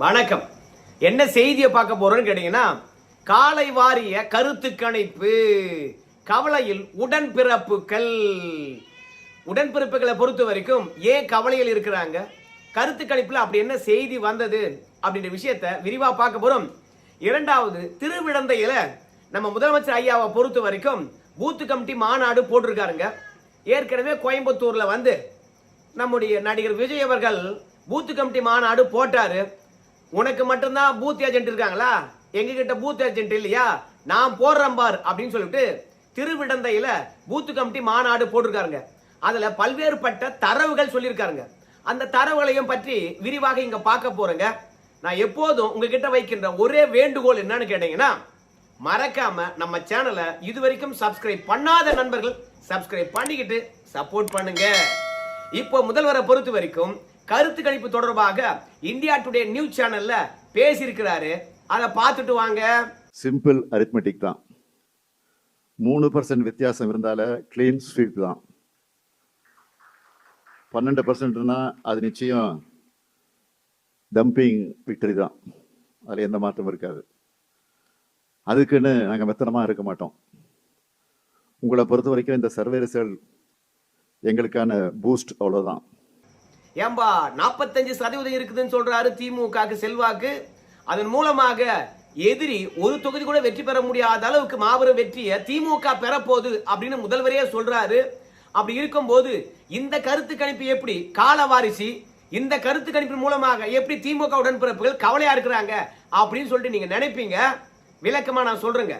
வணக்கம். என்ன செய்தியை பார்க்க போறோம்னு கேட்டீங்கன்னா காலை வாரிய கருத்து கணிப்பு கவலையில் உடன்பிறப்புகள். உடன்பிறப்புகளை பொறுத்த வரைக்கும் ஏன் கவலையில் இருக்கிறாங்க? கருத்து கணிப்பில் அப்படி என்ன செய்தி வந்தது அப்படின்ற விஷயத்த விரிவாக பார்க்க போறோம். இரண்டாவது திருவிடந்தையில நம்ம முதலமைச்சர் ஐயாவை பொறுத்த வரைக்கும் பூத்து கமிட்டி மாநாடு போட்டிருக்காருங்க. ஏற்கனவே கோயம்புத்தூர்ல வந்து நம்முடைய நடிகர் விஜய் அவர்கள் பூத்து கமிட்டி மாநாடு போட்டாரு. உனக்கு மட்டும்தான் பூத் ஏஜென்ட் இருக்காங்களா? எங்ககிட்ட பூத் ஏஜென்ட் இல்லையா? நான் போடுறேன் பார் அப்படின்னு சொல்லிட்டு திருவிடந்தையில பூத்து கமிட்டி மாநாடு போட்டிருக்காருங்க. அதுல பல்வேறுபட்ட தரவுகள் சொல்லியிருக்காருங்க. அந்த தரவுகளையும் பற்றி விரிவாக இங்க பார்க்க போறேங்க. நான் எப்போதும் உங்ககிட்ட வைக்கின்ற ஒரே வேண்டுகோள் என்னன்னு கேட்டீங்கன்னா மறக்காம நம்ம சேனலை இதுவரைக்கும் சப்ஸ்கிரைப் பண்ணாத நண்பர்கள் சப்ஸ்கிரைப் பண்ணிக்கிட்டு சப்போர்ட் பண்ணுங்க. இப்போ முதல்வரை பொறுத்த வரைக்கும் கருத்து கணிப்பு தொடர்பாக இந்தியா டுடே நியூஸ் சேனல்ல பேசியிருக்கிறாரு. அதை பார்த்துட்டு வாங்க. சிம்பிள் அரித்மெட்டிக் தான். மூணு பர்சன்ட் வித்தியாசம் இருந்தால க்ளீன் ஸ்வீப் தான். பன்னெண்டு பர்சன்ட்னா அது நிச்சயம் டம்பிங் விக்டரி தான். அதில் எந்த மாற்றமும் இருக்காது. அதுக்குன்னு நாங்கள் மெத்தனமாக இருக்க மாட்டோம். உங்களை பொறுத்த வரைக்கும் இந்த சர்வே ரிசல்ட் எங்களுக்கான பூஸ்ட் அவ்வளோதான் ஏம்பா நாற்பத்தஞ்சு சதவீதம் இருக்குதுன்னு சொல்றாரு திமுகவுக்கு செல்வாக்கு. அதன் மூலமாக எதிரி ஒரு தொகுதி கூட வெற்றி பெற முடியாத அளவுக்கு மாபெரும் வெற்றியை திமுக பெறப்போகுது அப்படின்னு முதல்வரே சொல்றாரு. அப்படி இருக்கும்போது இந்த கருத்து கணிப்பு எப்படி? காலவாரிசி இந்த கருத்து கணிப்பின் மூலமாக எப்படி திமுக உடன்பிறப்புகள் கவலையா இருக்கிறாங்க அப்படின்னு சொல்லிட்டு நீங்க நினைப்பீங்க. விளக்கமா நான் சொல்றேங்க.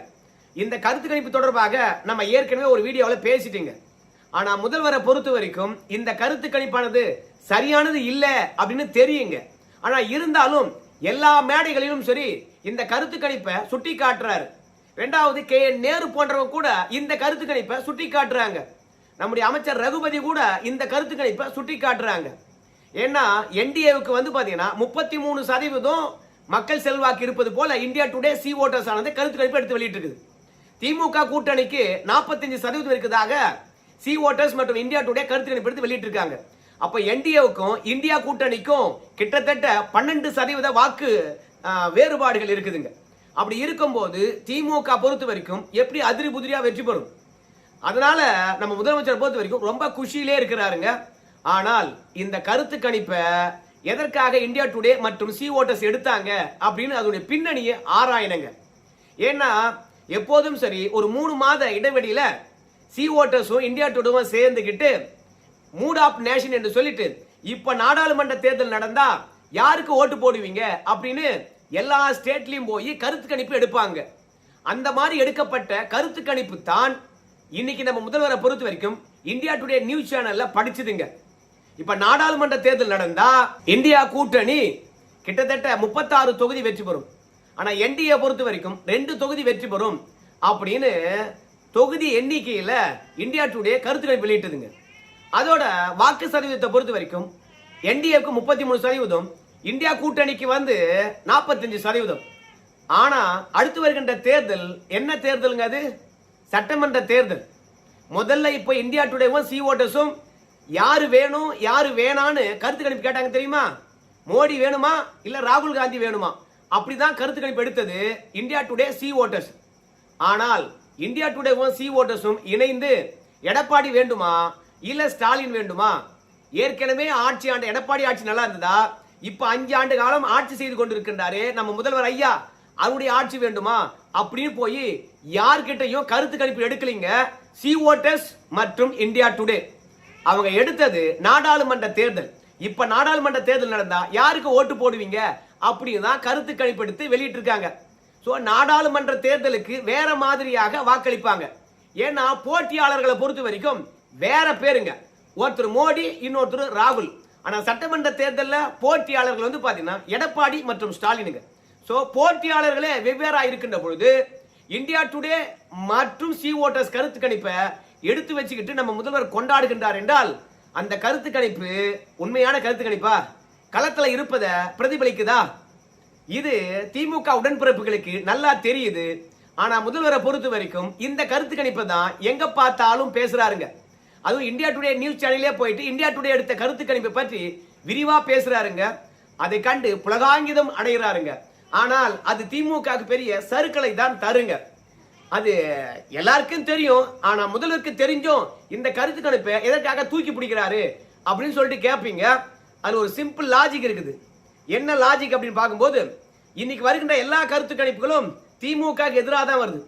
இந்த கருத்து கணிப்பு தொடர்பாக நம்ம ஏற்கனவே ஒரு வீடியோவில் பேசிட்டீங்க. ஆனா முதல்வரை பொறுத்த வரைக்கும் இந்த கருத்து கணிப்பானது சரியானது இல்லை அப்படின்னு தெரியுங்க. ஆனா இருந்தாலும் எல்லா மேடைகளிலும் சரி இந்த கருத்து கணிப்பை சுட்டி காட்டுறாரு. ரெண்டாவது கே என் நேரு போன்றவங்க கூட இந்த கருத்து கணிப்பை சுட்டி காட்டுறாங்க. நம்முடைய அமைச்சர் ரகுபதி கூட இந்த கருத்து கணிப்பை சுட்டி காட்டுறாங்க. ஏன்னா என்டிஏவுக்கு வந்து பாத்தீங்கன்னா முப்பத்தி மூணு சதவீதம் மக்கள் செல்வாக்கு இருப்பது போல இந்தியா டுடே சி ஓட்டர்ஸ் ஆனது கருத்து கணிப்பு எடுத்து வெளியிட்டிருக்குது. திமுக கூட்டணிக்கு 45% சதவீதம் இருக்குதாக சி ஓட்டர்ஸ் மற்றும் இந்தியா டுடே கருத்து கணிப்பு எடுத்து வெளியிட்டு இருக்காங்க அப்ப என்டிஏவுக்கும் இந்தியா கூட்டணிக்கும் கிட்டத்தட்ட பன்னெண்டு சதவீத வாக்கு வேறுபாடுகள் இருக்குதுங்க. அப்படி இருக்கும்போது திமுக பொறுத்த வரைக்கும் எப்படி அதிரி புதிரியா வெற்றி பெறும்? அதனால நம்ம முதலமைச்சர் பொறுத்த வரைக்கும் ரொம்ப குஷியிலே இருக்கிறாருங்க. ஆனால் இந்த கருத்து கணிப்பை எதற்காக இந்தியா டுடே மற்றும் சி ஓட்டர்ஸ் எடுத்தாங்க அப்படின்னு அதனுடைய பின்னணியை ஆராயணுங்க. ஏன்னா எப்போதும் சரி ஒரு மூணு மாத இடைவெளியில சி ஓட்டர்ஸும் இந்தியா டுடேவும் சேர்ந்துக்கிட்டு மூட் ஆஃப் நேஷன் என்று சொல்லிட்டு இப்ப நாடாளுமன்ற தேர்தல் நடந்தா யாருக்கு ஓட்டு போடுவீங்க? அப்படின்னு எல்லா ஸ்டேட்லயும் போய் கருத்து கணிப்பு எடுப்பாங்க. அந்த மாதிரி எடுக்கப்பட்ட கருத்து கணிப்பு தான் இன்னைக்கு நம்ம முதல்வரை பொறுத்த வரைக்கும் இந்தியா டுடே நியூஸ் சேனல்ல படிச்சுதுங்க. இப்ப நாடாளுமன்ற தேர்தல் நடந்தா இந்தியா கூட்டணி கிட்டத்தட்ட முப்பத்தாறு தொகுதி வெற்றி பெறும். ஆனா என்டிஏ பொறுத்த வரைக்கும் ரெண்டு தொகுதி வெற்றி பெறும் அப்படின்னு தொகுதி எண்ணிக்கையில இந்தியா டுடே கருத்துக்களை வெளியிட்டதுங்க. அதோட வாக்கு சதவீதத்தை பொறுத்த வரைக்கும் என்டிஏக்கு முப்பத்தி மூணு சதவீதம் இந்தியா கூட்டணிக்கு வந்து நாற்பத்தஞ்சு சதவீதம். ஆனால் அடுத்து வருகின்ற தேர்தல் என்ன தேர்தலுங்க அது? சட்டமன்ற தேர்தல். முதல்ல இப்போ இந்தியா டுடேவும் சி ஓட்டர்ஸும் யார் வேணும் யார் வேணான்னு கருத்து கணிப்பு கேட்டாங்க தெரியுமா? மோடி வேணுமா? இல்லை ராகுல் காந்தி வேணுமா? அப்படிதான் கருத்து கணிப்பு எடுத்தது இந்தியா டுடே சி ஓட்டர்ஸ் ஆனால் இந்தியா டுடேவும் சி ஓட்டர்ஸும் இணைந்து எடப்பாடி வேண்டுமா? இல்ல ஸ்டாலின் வேண்டுமா? ஏற்கனவே ஆட்சி ஆண்டு எடப்பாடி ஆட்சி நல்லா இருந்ததா? இப்ப அஞ்சு ஆண்டு காலம் ஆட்சி செய்து கொண்டிருக்கின்றாரு நம்ம முதல்வர் ஐயா அவருடைய ஆட்சி வேண்டுமா? அப்படின்னு போய் யார்கிட்டையும் கருத்து கணிப்பு எடுக்கலீங்க. சி ஓட்டர்ஸ் மற்றும் இந்தியா டுடே. அவங்க எடுத்தது நாடாளுமன்ற தேர்தல். இப்ப நாடாளுமன்ற தேர்தல் நடந்தா யாருக்கு ஓட்டு போடுவீங்க? அப்படின்னு தான் கருத்து கணிப்பு எடுத்து வெளியிட்டு இருக்காங்க ஸோ நாடாளுமன்ற தேர்தலுக்கு வேற மாதிரியாக வாக்களிப்பாங்க. ஏன்னா போட்டியாளர்களை பொறுத்த வரைக்கும் வேற பேருங்க. ஒருத்தர் மோடி இன்னொருத்தர் ராகுல். ஆனால் சட்டமன்ற தேர்தலில் போட்டியாளர்கள் வந்து பார்த்தீங்கன்னா எடப்பாடி மற்றும் ஸ்டாலினுங்க. ஸோ போட்டியாளர்களே வெவ்வேறாக இருக்கின்ற பொழுது இந்தியா டுடே மற்றும் சி ஓட்டர்ஸ் கருத்து கணிப்பை எடுத்து வச்சுக்கிட்டு நம்ம முதல்வர் கொண்டாடுகின்றார் என்றால் அந்த கருத்து கணிப்பு உண்மையான கருத்து கணிப்பா? களத்தில் இருப்பதை பிரதிபலிக்குதா? இது திமுக உடன்பிறப்புகளுக்கு நல்லா தெரியுது. ஆனால் முதல்வரை பொறுத்த வரைக்கும் இந்த கருத்து கணிப்பை தான் எங்கே பார்த்தாலும் பேசுகிறாருங்க அதுவும் இந்தியா டுடே நியூஸ் சேனலே போயிட்டு இந்தியா டுடே எடுத்த கருத்து கணிப்பை பற்றி விரிவாக பேசுறாருங்க. அதை கண்டு புலகாங்கிதம் அடைகிறாருங்க. ஆனால் அது திமுகவுக்கு பெரிய சருக்களை தான் தருங்க. அது எல்லாருக்கும் தெரியும் ஆனா முதல்வருக்கு தெரிஞ்சும் இந்த கருத்து கணிப்பை எதற்காக தூக்கி பிடிக்கிறாரு அப்படின்னு சொல்லிட்டு கேட்பீங்க அது ஒரு சிம்பிள் லாஜிக் இருக்குது. என்ன லாஜிக் அப்படின்னு பார்க்கும்போது இன்னைக்கு வருகின்ற எல்லா கருத்து கணிப்புகளும் திமுக எதிராக தான் வருது.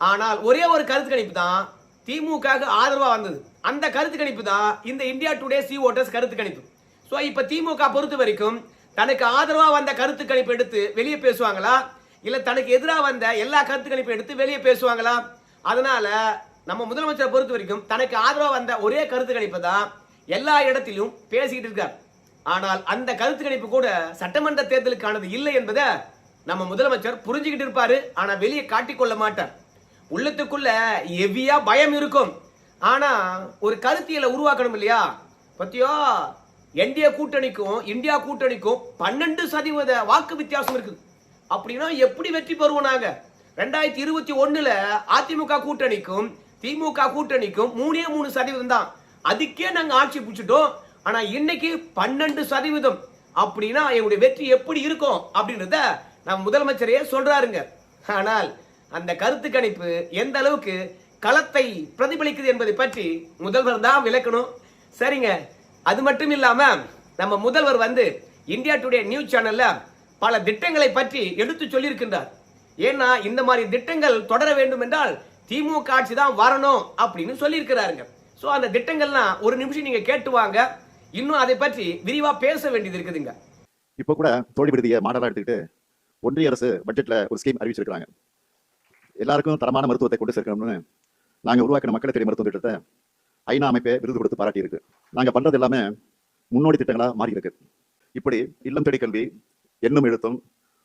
ஆனால் ஒரே ஒரு கருத்து கணிப்பு தான் திமுக ஆதரவாக வந்தது. அந்த கருத்து கணிப்பு தான் இந்த இந்தியா டுடே சி ஓட்டர்ஸ் கருத்து கணிப்பு. ஸோ இப்போ திமுக பொறுத்த வரைக்கும் தனக்கு ஆதரவாக வந்த கருத்து கணிப்பு எடுத்து வெளியே பேசுவாங்களா? இல்லை தனக்கு எதிராக வந்த எல்லா கருத்து கணிப்பு எடுத்து வெளியே பேசுவாங்களா? அதனால நம்ம முதலமைச்சரை பொறுத்த வரைக்கும் தனக்கு ஆதரவாக வந்த ஒரே கருத்து கணிப்பு தான் எல்லா இடத்திலும் பேசிக்கிட்டு இருக்கார். ஆனால் அந்த கருத்து கணிப்பு கூட சட்டமன்ற தேர்தலுக்கானது இல்லை என்பதை நம்ம முதலமைச்சர் புரிஞ்சுக்கிட்டு இருப்பாரு. ஆனால் வெளியே காட்டிக்கொள்ள மாட்டார். உள்ளத்துக்குள்ள எவ்வியா பயம் இருக்கும். ஆனா ஒரு கருத்தியலை உருவாக்கணும் இல்லையா? பத்தியோ என்டிஏ கூட்டணிக்கும் இந்தியா கூட்டணிக்கும் பன்னெண்டு சதவீத வாக்கு வித்தியாசம் இருக்குது. அப்படின்னா எப்படி வெற்றி பெறுவோம் நாங்க? ரெண்டாயிரத்தி இருபத்தி ஒண்ணுல அதிமுக கூட்டணிக்கும் திமுக கூட்டணிக்கும் மூணே மூணு சதவீதம் தான். அதுக்கே நாங்க ஆட்சி பிடிச்சிட்டோம். ஆனா இன்னைக்கு பன்னெண்டு சதவீதம். அப்படின்னா எங்களுடைய வெற்றி எப்படி இருக்கும் அப்படின்றத நம்ம முதலமைச்சரையே சொல்றாருங்க. ஆனால் அந்த கருத்து கணிப்பு எந்த அளவுக்கு களத்தை பிரதிபலிக்குது என்பதை பற்றி முதல்வர் தான் விளக்கணும். சரிங்க. அது மட்டும் இல்லாம நம்ம முதல்வர் வந்து இந்தியா டுடே நியூஸ் சேனல்ல பல திட்டங்களை பற்றி எடுத்து சொல்லியிருக்கின்றார். ஏன்னா இந்த மாதிரி திட்டங்கள் தொடர வேண்டும் என்றால் திமுக ஆட்சி தான் வரணும் அப்படின்னு சொல்லியிருக்கிறாருங்க. ஸோ அந்த திட்டங்கள்லாம் ஒரு நிமிஷம் நீங்க கேட்டு வாங்க. இன்னும் அதை பற்றி விரிவா பேச வேண்டியது இருக்குதுங்க. இப்போ கூட தோழி விடுதியை மாடலாக எடுத்துக்கிட்டு ஒன்றிய அரசு பட்ஜெட்ல ஒரு ஸ்கீம் அறிவிச்சிருக்காங்க எல்லாருக்கும் தரமான மருத்துவத்தை கொண்டு சேர்க்கணும்னு நாங்க உருவாக்கின மக்களை தேடி மருத்துவ திட்டத்தை ஐநா அமைப்பை விருது கொடுத்து பாராட்டி இருக்கு. நாங்க பண்றது எல்லாமே முன்னோடி திட்டங்களா மாறி இருக்கு. இப்படி இல்லம் தேடி கல்வி எண்ணும் எழுத்தும்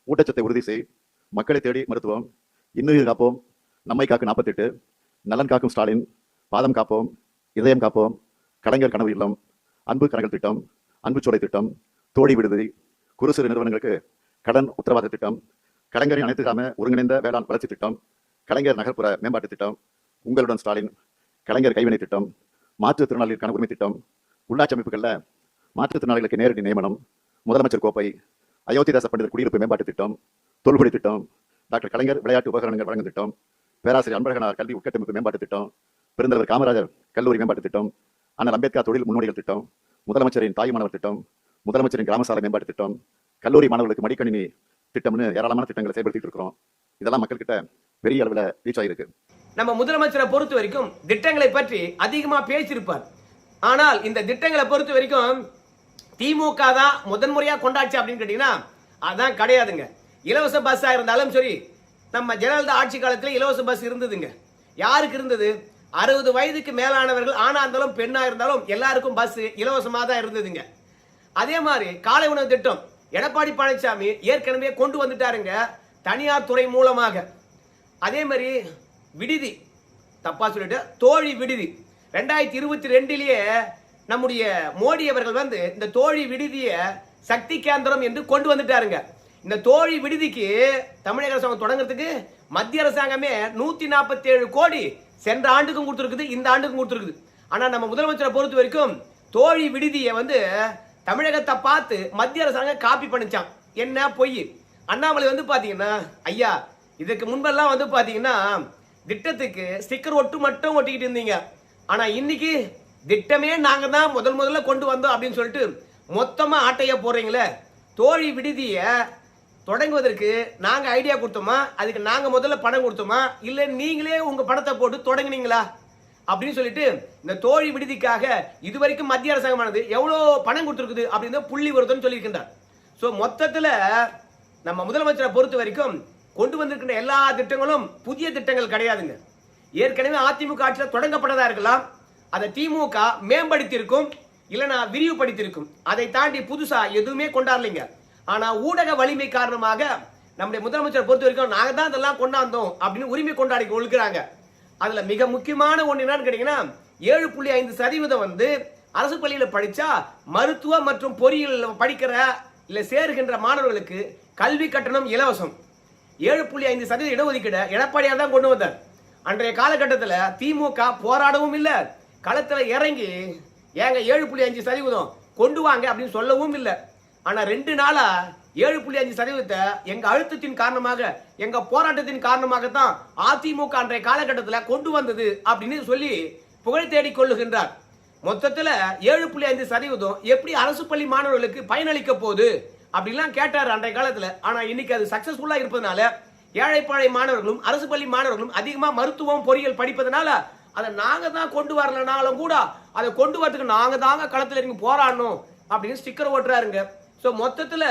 ஊட்டச்சத்தை உறுதி செய் மக்களை தேடி மருத்துவம் இன்னுயிர் காப்போம் நம்மை காக்கு நாற்பத்தெட்டு நலன் காக்கும் ஸ்டாலின் பாதம் காப்போம் இதயம் காப்போம் கலைஞர் கனவு இல்லம் அன்பு கரங்கள் திட்டம் அன்பு சோலை திட்டம் தோழி விடுதி குறு சிறு நிறுவனங்களுக்கு கடன் உத்தரவாத திட்டம் கலைஞரின் அனைத்து ஒருங்கிணைந்த வேளாண் வளர்ச்சி திட்டம் கலைஞர் நகர்ப்புற மேம்பாட்டு திட்டம் உங்களுடன் ஸ்டாலின் கலைஞர் கைவினை திட்டம் மாற்றுத்திறனாளிகளுக்கான உரிமை திட்டம் உள்ளாட்சி அமைப்புகளில் மாற்றுத்திறனாளிகளுக்கு நேரடி நியமனம் முதலமைச்சர் கோப்பை அயோத்திதாச பண்டிதர் குடியிருப்பு மேம்பாட்டு திட்டம் தொல்குடி திட்டம் டாக்டர் கலைஞர் விளையாட்டு உபகரணங்கள் வழங்கும் திட்டம் பேராசிரியர் அன்பழகனார் கல்வி உட்கட்டமைப்பு மேம்பாட்டு திட்டம் பெருந்தலைவர் காமராஜர் கல்லூரி மேம்பாட்டு திட்டம் அண்ணல் அம்பேத்கர் தொழில் முன்னோடிகள் திட்டம் முதலமைச்சரின் தாய் மாணவர் திட்டம் முதலமைச்சரின் கிராமசாலை மேம்பாட்டு திட்டம் கல்லூரி மாணவர்களுக்கு மடிக்கணினி திட்டம்னு ஏராளமான திட்டங்களை செயல்படுத்திட்டு இருக்கிறோம். இதெல்லாம் மக்கள்கிட்ட பெரிய அளவில் ரீச் ஆகிருக்கு நம்ம முதலமைச்சரை பொறுத்த வரைக்கும் திட்டங்களை பற்றி அதிகமா பேசியிருப்பார். ஆனால் இந்த திட்டங்களை பொறுத்த வரைக்கும் திமுக தான் முதன்முறையா கொண்டாச்சு அப்படின்னு கேட்டீங்கன்னா அதான் கிடையாதுங்க. இலவச பஸ்ஸாக இருந்தாலும் சரி நம்ம ஜெயலலிதா ஆட்சி காலத்துல இலவச பஸ் இருந்ததுங்க. யாருக்கு இருந்தது? அறுபது வயதுக்கு மேலானவர்கள் ஆணா இருந்தாலும் பெண்ணா இருந்தாலும் எல்லாருக்கும் பஸ் இலவசமா தான் இருந்ததுங்க. அதே மாதிரி காலை உணவு திட்டம் எடப்பாடி பழனிசாமி ஏற்கனவே கொண்டு வந்துட்டாருங்க. தனியார் துறை மூலமாக. அதே மாதிரி விடுதி தப்பாக சொல்லிட்டு தோழி விடுதி. ரெண்டாயிரத்தி இருபத்தி ரெண்டிலேயே நம்முடைய மோடி அவர்கள் வந்து இந்த தோழி விடுதியை சக்தி கேந்திரம் என்று கொண்டு வந்துட்டாருங்க. இந்த தோழி விடுதிக்கு தமிழக அரசாங்கம் தொடங்குறதுக்கு மத்திய அரசாங்கமே நூத்தி நாற்பத்தி ஏழு கோடி சென்ற ஆண்டுக்கும் கொடுத்துருக்குது இந்த ஆண்டுக்கும் கொடுத்துருக்குது. ஆனா நம்ம முதலமைச்சரை பொறுத்த வரைக்கும் தோழி விடுதியை வந்து தமிழகத்தை பார்த்து மத்திய அரசாங்கம் காப்பி பண்ணிச்சான் என்ன பொய்? அண்ணாமலை வந்து பாத்தீங்கன்னா ஐயா இதுக்கு முன்பெல்லாம் வந்து பாத்தீங்கன்னா திட்டத்துக்கு ஸ்டிக்கர் ஒட்டு மட்டும் ஒட்டிக்கிட்டு இருந்தீங்க. ஆனா இன்னைக்கு திட்டமே நாங்க தான் முதல் முதல்ல கொண்டு வந்தோம் அப்படின்னு சொல்லிட்டு மொத்தமா ஆட்டைய போடுறீங்களே. தோழி விடுதிய தொடங்குவதற்கு நாங்க ஐடியா கொடுத்தோமா? அதுக்கு நாங்க முதல்ல பணம் கொடுத்தோமா? இல்ல நீங்களே உங்க பணத்தை போட்டு தொடங்குனீங்களா? அப்படின்னு சொல்லிட்டு இந்த தோழி விடுதிக்காக இதுவரைக்கும் மத்திய அரசாங்கமானது எவ்வளோ பணம் கொடுத்துருக்குது அப்படின்னு புள்ளி வருதுன்னு சொல்லியிருக்கின்றார். ஸோ மொத்தத்தில் நம்ம முதலமைச்சரை பொறுத்த வரைக்கும் கொண்டு வந்திருக்கின்ற எல்லா திட்டங்களும் புதிய திட்டங்கள் கிடையாதுங்க. ஏற்கனவே அதிமுக ஆட்சியில் தொடங்கப்பட்டதா இருக்கலாம். அதை திமுக மேம்படுத்தியிருக்கும் இல்லைனா விரிவுபடுத்தியிருக்கும். அதை தாண்டி புதுசா எதுவுமே கொண்டாடலைங்க. ஆனா ஊடக வலிமை காரணமாக நம்முடைய முதலமைச்சரை பொறுத்த வரைக்கும் நாங்கள் தான் இதெல்லாம் கொண்டாந்தோம் அப்படின்னு உரிமை கொண்டாடி கொள்கிறாங்க அதுல மிக முக்கியமான ஒண்ணு என்னன்னு கேட்டீங்கன்னா ஏழு புள்ளி ஐந்து சதவீதம் வந்து அரசு பள்ளியில் படிச்சா மருத்துவ மற்றும் பொறியியல் படிக்கிற இல்ல சேருகின்ற மாணவர்களுக்கு கல்வி கட்டணம் இலவசம். ஏழு புள்ளி ஐந்து சதவீத இடஒதுக்கீடு எடப்பாடியார் தான் கொண்டு வந்தார். அன்றைய காலகட்டத்தில் திமுக போராடவும் இல்லை. களத்தில் இறங்கி ஏங்க ஏழு புள்ளி அஞ்சு சதவீதம் கொண்டு வாங்க அப்படின்னு சொல்லவும் இல்லை. ஆனால் ரெண்டு நாளாக ஏழு புள்ளி அஞ்சு சதவீதத்தை எங்கள் அழுத்தத்தின் காரணமாக எங்கள் போராட்டத்தின் காரணமாக தான் அதிமுக அன்றைய காலகட்டத்தில் கொண்டு வந்தது அப்படின்னு சொல்லி புகழ் தேடி கொள்ளுகின்றார். மொத்தத்தில் ஏழு புள்ளி ஐந்து சதவீதம் எப்படி அரசு பள்ளி மாணவர்களுக்கு பயனளிக்க போகுது? அப்படிலாம் கேட்டார் அன்றைய காலத்தில். ஆனால் இன்னைக்கு அது சக்ஸஸ்ஃபுல்லாக இருப்பதனால ஏழைப்பாழை மாணவர்களும் அரசு பள்ளி மாணவர்களும் அதிகமாக மருத்துவம் பொறியியல் படிப்பதனால அதை நாங்கள் தான் கொண்டு வரலனாலும் கூட அதை கொண்டு வரதுக்கு நாங்கள் தாங்க களத்தில் இறங்கி போராடணும் அப்படின்னு ஸ்டிக்கர் ஓட்டுறாருங்க. ஸோ மொத்தத்தில்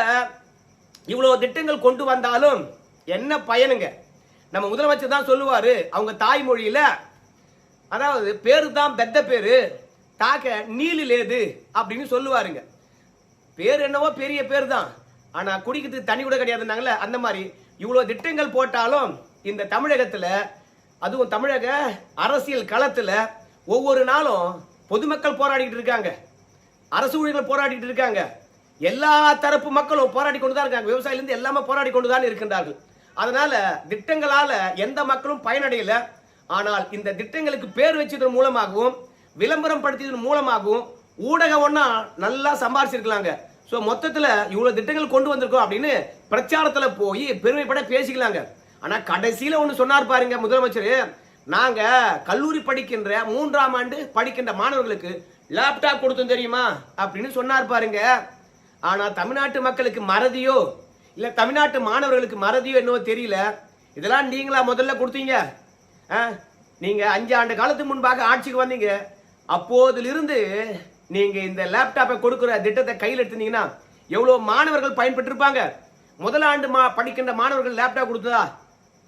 இவ்வளோ திட்டங்கள் கொண்டு வந்தாலும் என்ன பயனுங்க? நம்ம முதலமைச்சர் தான் சொல்லுவார் அவங்க தாய்மொழியில் அதாவது பேரு தான் பெத்த பேரு தாக்க நீலு லேது அப்படின்னு சொல்லுவாருங்க. பேர் என்னவோ பெரிய பேர் தான் ஆனால் குடிக்கிறதுக்கு தண்ணி கூட கிடையாதுன்னாங்களே அந்த மாதிரி. இவ்வளோ திட்டங்கள் போட்டாலும் இந்த தமிழகத்தில் அதுவும் தமிழக அரசியல் களத்தில் ஒவ்வொரு நாளும் பொதுமக்கள் போராடிக்கிட்டு இருக்காங்க. அரசு ஊழியர்கள் போராடிக்கிட்டு இருக்காங்க. எல்லா தரப்பு மக்களும் போராடி கொண்டு தான் இருக்காங்க. விவசாயிலேருந்து எல்லாமே போராடி கொண்டு தான் இருக்கின்றார்கள். அதனால திட்டங்களால் எந்த மக்களும் பயனடையல. ஆனால் இந்த திட்டங்களுக்கு பேர் வச்சதன் மூலமாகவும் விளம்பரம் படுத்தியதன் மூலமாகவும் ஊடகம் ஒன்றா நல்லா சம்பாரிச்சிருக்கலாங்க. ஸோ மொத்தத்தில் இவ்வளோ திட்டங்கள் கொண்டு வந்திருக்கோம் அப்படின்னு பிரச்சாரத்தில் போய் பெருமைப்பட பேசிக்கலாங்க. ஆனால் கடைசியில் ஒன்று சொன்னார் பாருங்க முதலமைச்சர். நாங்கள் கல்லூரி படிக்கின்ற மூன்றாம் ஆண்டு படிக்கின்ற மாணவர்களுக்கு லேப்டாப் கொடுத்தோம் தெரியுமா? அப்படின்னு சொன்னார் பாருங்க. ஆனால் தமிழ்நாட்டு மக்களுக்கு மறதியோ இல்லை தமிழ்நாட்டு மாணவர்களுக்கு மறதியோ என்னவோ தெரியல. இதெல்லாம் நீங்களா முதல்ல கொடுத்தீங்க. ஆ? அஞ்சு ஆண்டு காலத்துக்கு முன்பாக ஆட்சிக்கு வந்தீங்க. அப்போதிலிருந்து நீங்க இந்த லேப்டாப்பை கொடுக்கிற திட்டத்தை கையில் எடுத்தீங்கன்னா எவ்வளோ மாணவர்கள் பயன்பெற்றிருப்பாங்க? முதல் ஆண்டு மா படிக்கின்ற மாணவர்கள் லேப்டாப் கொடுத்ததா?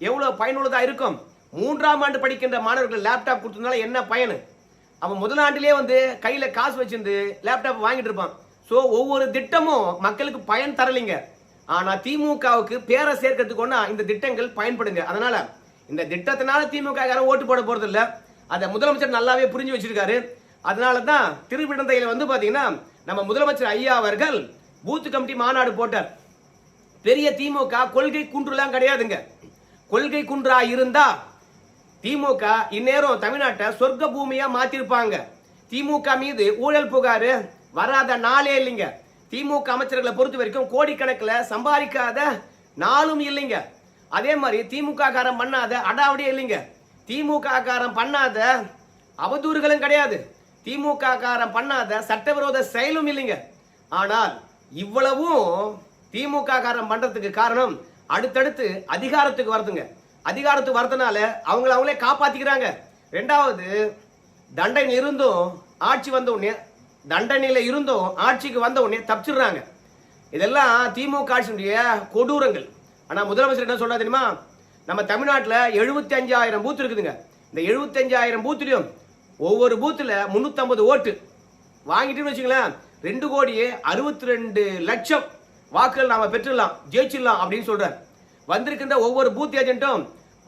எவ்வளோ பயனுள்ளதாக இருக்கும்? மூன்றாம் ஆண்டு படிக்கின்ற மாணவர்கள் லேப்டாப் கொடுத்ததுனால என்ன பயன்? அவன் முதல் வந்து கையில் காசு வச்சிருந்து லேப்டாப் வாங்கிட்டு இருப்பான். ஸோ ஒவ்வொரு திட்டமும் மக்களுக்கு பயன் தரலைங்க. ஆனால் திமுகவுக்கு பேரை சேர்க்கறதுக்கு ஒன்றா இந்த திட்டங்கள் பயன்படுங்க. அதனால் இந்த திட்டத்தினால திமுக யாரும் ஓட்டு போட போகிறதில்ல அதை முதலமைச்சர் நல்லாவே புரிஞ்சு வச்சிருக்காரு. அதனால தான் திருவிடந்தையில் வந்து பார்த்தீங்கன்னா நம்ம முதலமைச்சர் ஐயா அவர்கள் பூத்து கமிட்டி மாநாடு போட்டார். பெரிய திமுக கொள்கை குன்றுலாம் கிடையாதுங்க. கொள்கை குன்றா இருந்தா திமுக இந்நேரம் தமிழ்நாட்டை சொர்க்க பூமியா மாத்திருப்பாங்க. திமுக மீது ஊழல் புகாரு வராத நாளே இல்லைங்க. திமுக அமைச்சர்களை பொறுத்த வரைக்கும் கோடிக்கணக்கில் சம்பாதிக்காத நாளும் இல்லைங்க. அதே மாதிரி திமுக காரம் பண்ணாத அடாவடியே இல்லைங்க. திமுக காரம் பண்ணாத அவதூறுகளும் கிடையாது. திமுக காரம் பண்ணாத சட்டவிரோத செயலும் இல்லைங்க. ஆனால் இவ்வளவும் திமுக காரம் பண்றதுக்கு காரணம் அடுத்தடுத்து அதிகாரத்துக்கு வருதுங்க. அதிகாரத்துக்கு வரதுனால அவங்கள அவங்களே காப்பாத்திக்கிறாங்க. ரெண்டாவது தண்டனை இருந்தும் ஆட்சி வந்த உடனே தண்டனையில இருந்தும் ஆட்சிக்கு வந்த உடனே தப்பிச்சிடுறாங்க. இதெல்லாம் திமுக ஆட்சியினுடைய கொடூரங்கள். ஆனா முதலமைச்சர் என்ன சொல்றா தெரியுமா? நம்ம தமிழ்நாட்டில் எழுபத்தி அஞ்சாயிரம் பூத் இருக்குதுங்க. இந்த எழுபத்தி அஞ்சாயிரம் பூத்துலயும் ஒவ்வொரு பூத்தில் முந்நூற்றம்பது ஓட்டு. வாங்கிட்டுன்னு வச்சுங்களேன் ரெண்டு கோடியே அறுபத்தி ரெண்டு லட்சம் வாக்குகள் நாம் பெற்றுடலாம். ஜெயிச்சிடலாம் அப்படின்னு சொல்கிறார் வந்திருக்கின்ற ஒவ்வொரு பூத் ஏஜென்ட்டும்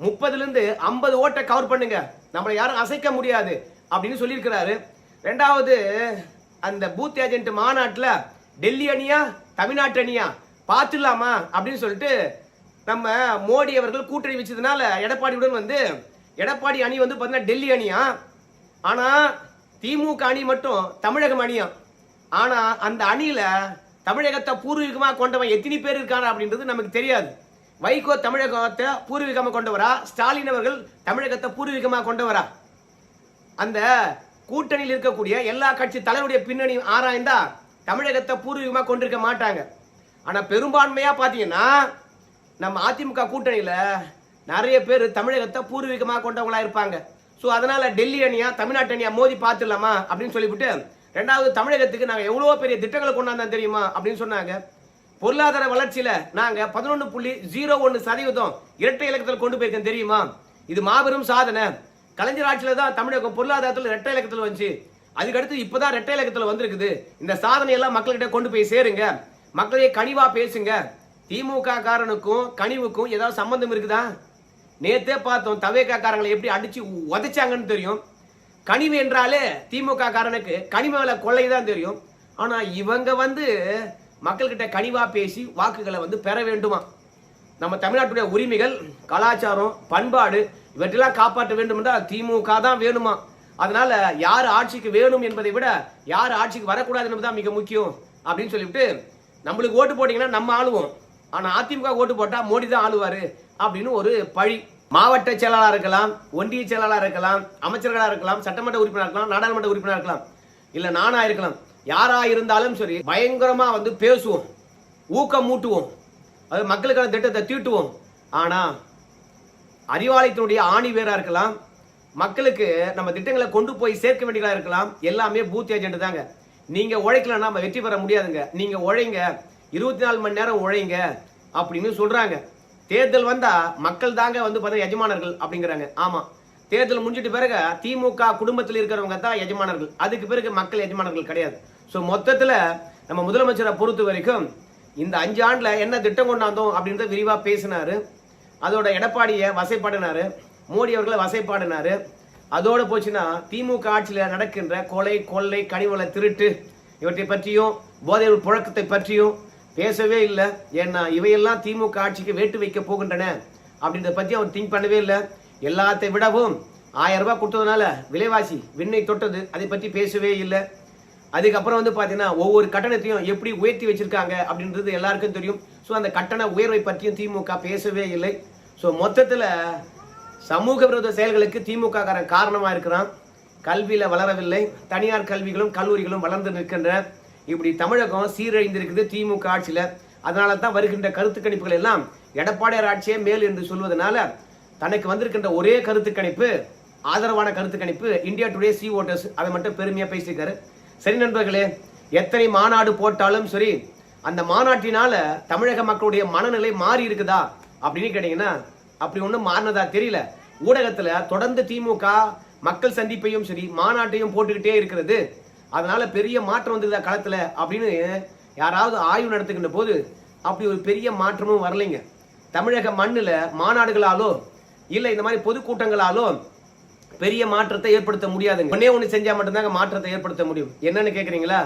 முப்பதுலேருந்து ஐம்பது ஓட்டை கவர் பண்ணுங்க. நம்மளை யாரும் அசைக்க முடியாது அப்படின்னு சொல்லியிருக்கிறாரு. ரெண்டாவது அந்த பூத் ஏஜென்ட் மாநாட்டில் டெல்லி அணியா தமிழ்நாட்டு அணியா பார்த்துடலாமா அப்படின்னு சொல்லிட்டு நம்ம மோடி அவர்கள் கூட்டணி வச்சதுனால எடப்பாடியுடன் வந்து எடப்பாடி அணி வந்து பார்த்தீங்கன்னா டெல்லி அணியா ஆனா திமுக அணி மட்டும் தமிழகம் அணியும். ஆனா அந்த அணியில தமிழகத்தை பூர்வீகமா கொண்டவன் எத்தனை பேர் இருக்காங்க அப்படின்றது நமக்கு தெரியாது. வைகோ தமிழகத்தை பூர்வீகமா கொண்டவரா? ஸ்டாலின் அவர்கள் தமிழகத்தை பூர்வீகமா கொண்டவரா? அந்த கூட்டணியில் இருக்கக்கூடிய எல்லா கட்சி தலைவருடைய பின்னணி ஆராய்ந்தா தமிழகத்தை பூர்வீகமாக கொண்டிருக்க மாட்டாங்க. ஆனால் பெரும்பான்மையாக பார்த்தீங்கன்னா நம்ம அதிமுக கூட்டணியில் நிறைய பேர் தமிழகத்தை பூர்வீகமாக கொண்டவங்களாக இருப்பாங்க. ஸோ அதனால் டெல்லி அணியா தமிழ்நாட்டு அணியா மோதி பார்த்துடலாமா அப்படின்னு சொல்லிவிட்டு ரெண்டாவது தமிழகத்துக்கு நாங்கள் எவ்வளோ பெரிய திட்டங்களை கொண்டாந்தோம் தெரியுமா அப்படின்னு சொன்னாங்க. பொருளாதார வளர்ச்சியில் நாங்கள் பதினொன்று புள்ளி ஜீரோ ஒன்று சதவீதம் இரட்டை இலக்கத்தில் கொண்டு போயிருக்கோம் தெரியுமா? இது மாபெரும் சாதனை. கலைஞர் ஆட்சியில் தான் தமிழகம் பொருளாதாரத்தில் இரட்டை இலக்கத்தில் வந்துச்சு. அதுக்கடுத்து இப்போ தான் இரட்டை இலக்கத்தில் வந்திருக்குது. இந்த சாதனையெல்லாம் மக்கள்கிட்ட கொண்டு போய் சேருங்க. மக்களையே கனிவாக பேசுங்க. திமுக காரனுக்கும் கனிவுக்கும் ஏதாவது சம்பந்தம் இருக்குதா? நேத்தே பார்த்தோம் தவேக்காரங்களை எப்படி அடிச்சு உதைச்சாங்கன்னு தெரியும். கனிவு என்றாலே திமுக காரனுக்கு கனிம விலை கொள்ளை தான் தெரியும். ஆனா இவங்க வந்து மக்கள்கிட்ட கனிவா பேசி வாக்குகளை வந்து பெற வேண்டுமா? நம்ம தமிழ்நாட்டுடைய உரிமைகள் கலாச்சாரம் பண்பாடு இவற்றெல்லாம் காப்பாற்ற வேண்டும் என்றால் திமுக தான் வேணுமா? அதனால யார் ஆட்சிக்கு வேணும் என்பதை விட யார் ஆட்சிக்கு வரக்கூடாது என்பதுதான் மிக முக்கியம் அப்படின்னு சொல்லிவிட்டு நம்மளுக்கு ஓட்டு போட்டீங்கன்னா நம்ம ஆளுவோம். ஆனால் அதிமுக ஓட்டு போட்டால் மோடி தான் ஆளுவார் அப்படின்னு ஒரு பழி. மாவட்ட செயலாளராக இருக்கலாம் ஒன்றிய செயலாளராக இருக்கலாம் அமைச்சர்களாக இருக்கலாம் சட்டமன்ற உறுப்பினர் இருக்கலாம் நாடாளுமன்ற உறுப்பினர் இருக்கலாம். இல்லை நானாக இருக்கலாம். யாராக இருந்தாலும் சரி பயங்கரமாக வந்து பேசுவோம். ஊக்கம் மூட்டுவோம் அது மக்களுக்கான திட்டத்தை தீட்டுவோம். ஆனால் அறிவாலயத்தினுடைய ஆணி வேறாக இருக்கலாம். மக்களுக்கு நம்ம திட்டங்களை கொண்டு போய் சேர்க்க வேண்டியதாக இருக்கலாம். எல்லாமே பூத் ஏஜென்ட் தாங்க. நீங்கள் உழைக்கலன்னா நம்ம வெற்றி பெற முடியாதுங்க. நீங்கள் உழைங்க. இருபத்தி நாலு மணி நேரம் உழைங்க அப்படின்னு சொல்றாங்க. தேர்தல் வந்தா மக்கள் தாங்க வந்து பார்த்தா எஜமானர்கள் அப்படிங்கிறாங்க. ஆமா. தேர்தல் முடிஞ்சிட்டு பிறகு திமுக குடும்பத்தில் இருக்கிறவங்க தான் எஜமானர்கள். அதுக்கு பிறகு மக்கள் எஜமானர்கள் கிடையாது. ஸோ மொத்தத்தில் நம்ம முதலமைச்சரை பொறுத்த வரைக்கும் இந்த அஞ்சு ஆண்டில் என்ன திட்டம் கொண்டாந்தோம் அப்படின்றத விரிவாக பேசினார். அதோட எடப்பாடியை வசைப்பாடினார். மோடி அவர்களை வசைப்பாடினார். அதோடு போச்சுன்னா திமுக ஆட்சியில் நடக்கின்ற கொலை கொள்ளை கனிவள திருட்டு இவற்றை பற்றியும் போதை புழக்கத்தை பற்றியும் பேசவே இல்லை. ஏன்னா இவையெல்லாம் திமுக ஆட்சிக்கு வேட்டு வைக்க போகின்றன. அப்படின்றத பற்றி அவர் திங்க் பண்ணவே இல்லை. எல்லாத்தை விடவும் ஆயிரம் ரூபாய் கொடுத்ததுனால விலைவாசி விண்ணை தொட்டது. அதை பற்றி பேசவே இல்லை. அதுக்கப்புறம் வந்து பார்த்தீங்கன்னா ஒவ்வொரு கட்டணத்தையும் எப்படி உயர்த்தி வச்சிருக்காங்க அப்படின்றது எல்லாருக்கும் தெரியும். ஸோ அந்த கட்டண உயர்வை பற்றியும் திமுக பேசவே இல்லை. ஸோ மொத்தத்தில் சமூக விரோத செயல்களுக்கு திமுக காரன் காரணமாக இருக்கிறான். கல்வியில் வளரவில்லை. தனியார் கல்விகளும் கல்லூரிகளும் வளர்ந்து நிற்கின்றன. இப்படி தமிழகம் சீரழிந்திருக்குது திமுக ஆட்சியில். அதனால தான் வருகின்ற கருத்து கணிப்புகள் எல்லாம் எடப்பாடியார் ஆட்சியே மேல் என்று சொல்வதனால தனக்கு வந்திருக்கின்ற ஒரே கருத்து கணிப்பு ஆதரவான கருத்து கணிப்பு இந்தியா டுடே சி ஓட்டர்ஸ். அதை மட்டும் பெருமையாக பேசியிருக்காரு. சரி நண்பர்களே எத்தனை மாநாடு போட்டாலும் சரி அந்த மாநாட்டினால தமிழக மக்களுடைய மனநிலை மாறி இருக்குதா அப்படின்னு கேட்டீங்கன்னா அப்படி ஒன்றும் மாறினதா தெரியல. ஊடகத்தில் தொடர்ந்து திமுக மக்கள் சந்திப்பையும் சரி மாநாட்டையும் போட்டுக்கிட்டே இருக்கிறது. அதனால பெரிய மாற்றம் வந்ததா களத்தில் அப்படின்னு யாராவது ஆய்வு நடத்துகின்ற போது அப்படி ஒரு பெரிய மாற்றமும் வரலைங்க. தமிழக மண்ணில் மாநாடுகளாலோ இல்லை இந்த மாதிரி பொதுக்கூட்டங்களாலோ பெரிய மாற்றத்தை ஏற்படுத்த முடியாதுங்க. ஒன்னே ஒன்று செஞ்சால் மட்டும்தாங்க மாற்றத்தை ஏற்படுத்த முடியும். என்னன்னு கேட்குறீங்களா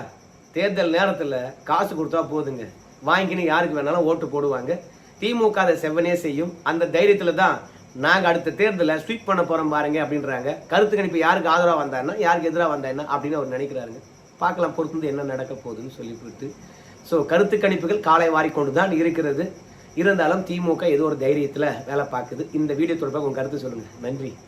தேர்தல் நேரத்தில் காசு கொடுத்தா போதுங்க. வாங்கிக்கின்னு யாருக்கு வேணாலும் ஓட்டு போடுவாங்க. திமுக அதை செவ்வனே செய்யும். அந்த தைரியத்தில் தான் நாங்கள் அடுத்த தேர்தலில் ஸ்வீப் பண்ண போகிறோம் பாருங்க அப்படின்றாங்க. கருத்து கணிப்பு யாருக்கு ஆதரவாக வந்தாருன்னா யாருக்கு எதிராக வந்தா என்ன? அப்படின்னு அவர் நினைக்கிறாருங்க. பார்க்கலாம் பொறுத்து என்ன நடக்க போகுதுன்னு சொல்லிவிட்டு. ஸோ கருத்து கணிப்புகள் காலை வாரிக்கொண்டு தான் இருக்கிறது. இருந்தாலும் திமுக ஏதோ ஒரு தைரியத்தில் வேலை பார்க்குது. இந்த வீடியோ தொடர்பாக உங்கள் கருத்து சொல்லுங்கள் நன்றி.